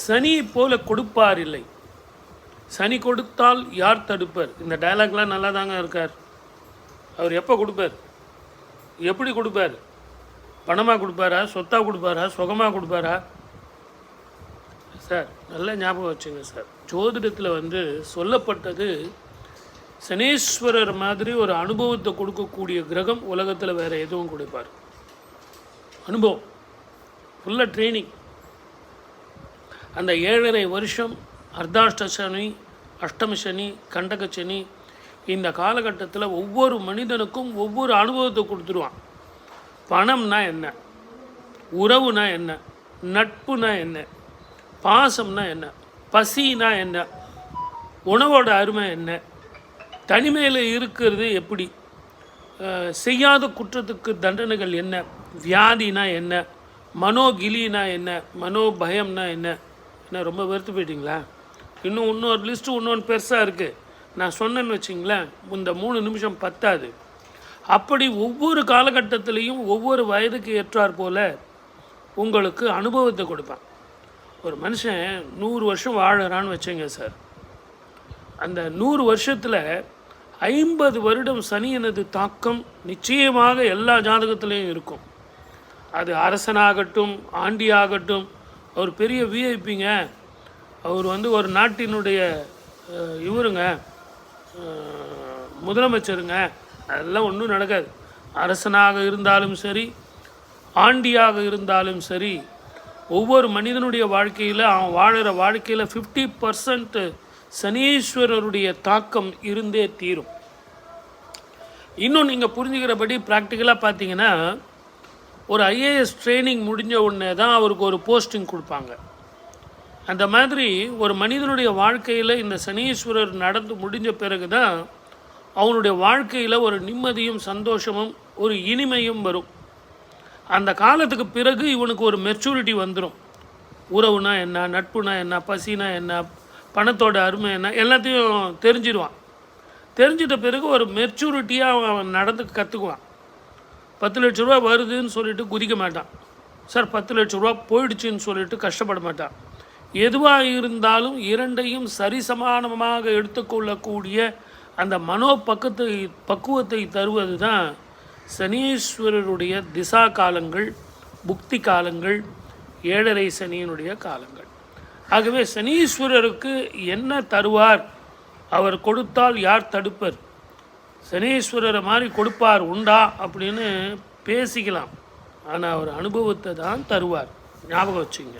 சனி போல கொடுப்பார் இல்லை சனி கொடுத்தால் யார் தடுப்பர்? இந்த டயலாக்லாம் நல்லா தாங்க இருக்கார். அவர் எப்போ கொடுப்பார்? எப்படி கொடுப்பார்? பணமாக கொடுப்பாரா? சொத்தாக கொடுப்பாரா? சுகமாக கொடுப்பாரா? சார் நல்ல ஞாபகம் வச்சுங்க சார். ஜோதிடத்தில் வந்து சொல்லப்பட்டது சனீஸ்வரர் மாதிரி ஒரு அனுபவத்தை கொடுக்கக்கூடிய கிரகம் உலகத்தில் வேறு எதுவும் கொடுப்பார். அனுபவம். ஃபுல்லாக ட்ரைனிங் அந்த ஏழரை வருஷம் அர்த்தாஷ்ட சனி அஷ்டம சனி கண்டக சனி இந்த காலகட்டத்தில் ஒவ்வொரு மனிதனுக்கும் ஒவ்வொரு அனுபவத்தை கொடுத்துருவான். பணம்னா என்ன? உறவுனா என்ன? நட்புனா என்ன? பாசம்னா என்ன? பசினா என்ன? உணவோட அருமை என்ன? தனிமையில் இருக்கிறது எப்படி? செய்யாத குற்றத்துக்கு தண்டனைகள் என்ன? வியாதினா என்ன? மனோகிலினா என்ன? மனோபயம்னா என்ன? என்ன ரொம்ப வெறுத்து போயிட்டீங்களா? இன்னும் இன்னொரு லிஸ்ட்டு இன்னொன்று பெருசாக இருக்குது நான் சொன்னேன்னு வச்சிங்களேன் இந்த மூணு நிமிஷம் பத்தாது. அப்படி ஒவ்வொரு காலகட்டத்திலையும் ஒவ்வொரு வயதுக்கு ஏற்றாற் போல உங்களுக்கு அனுபவத்தை கொடுப்பான். ஒரு மனுஷன் நூறு வருஷம் வாழறான்னு வச்சுங்க சார். அந்த நூறு வருஷத்தில் ஐம்பது வருடம் சனியினது தாக்கம் நிச்சயமாக எல்லா ஜாதகத்திலையும் இருக்கும். அது அரசனாகட்டும் ஆண்டியாகட்டும் அவர் பெரிய விஐபிங்க அவர் வந்து ஒரு நாட்டினுடைய இவருங்க. முதலமைச்சருங்க. அதெல்லாம் ஒன்றும் நடக்காது. அரசனாக இருந்தாலும் சரி ஆண்டியாக இருந்தாலும் சரி ஒவ்வொரு மனிதனுடைய வாழ்க்கையில் அவன் வாழ்கிற வாழ்க்கையில் ஃபிஃப்டி பர்சன்ட்டு சனீஸ்வரருடைய தாக்கம் இருந்தே தீரும். இன்னும் நீங்கள் புரிஞ்சுக்கிறபடி ப்ராக்டிக்கலாக பார்த்தீங்கன்னா ஒரு ஐஏஎஸ் ட்ரைனிங் முடிஞ்ச உடனே தான் அவருக்கு ஒரு போஸ்டிங் கொடுப்பாங்க. அந்த மாதிரி ஒரு மனிதனுடைய வாழ்க்கையில் இந்த சனீஸ்வரர் நடந்து முடிஞ்ச பிறகு தான் அவனுடைய வாழ்க்கையில் ஒரு நிம்மதியும் சந்தோஷமும் ஒரு இனிமையும் வரும். அந்த காலத்துக்கு பிறகு இவனுக்கு ஒரு மெச்சூரிட்டி வந்துடும் உறவுனா என்ன நட்புனா என்ன பசினா என்ன பணத்தோட அருமை என்ன எல்லாத்தையும் தெரிஞ்சிடுவான் தெரிஞ்சிட்ட பிறகு ஒரு மெச்சூரிட்டியாக அவன் நடந்து கற்றுக்குவான் பத்து லட்ச ரூபா வருதுன்னு சொல்லிட்டு குதிக்க மாட்டான். சார் பத்து லட்ச ரூபா போயிடுச்சுன்னு சொல்லிட்டு கஷ்டப்பட மாட்டான். எதுவாக இருந்தாலும் இரண்டையும் சரிசமானமாக எடுத்துக்கொள்ளக்கூடிய அந்த மனோ பக்கத்தை பக்குவத்தை தருவது தான் சனீஸ்வரருடைய திசா காலங்கள் புக்தி காலங்கள் ஏழரை சனியினுடைய காலங்கள். ஆகவே சனீஸ்வரருக்கு என்ன தருவார்? அவர் கொடுத்தால் யார் தடுப்பர்? சனீஸ்வரரை மாதிரி கொடுப்பார் உண்டா அப்படின்னு பேசிக்கலாம். ஆனால் அவர் அனுபவத்தை தான் தருவார். ஞாபகம் வச்சுங்க.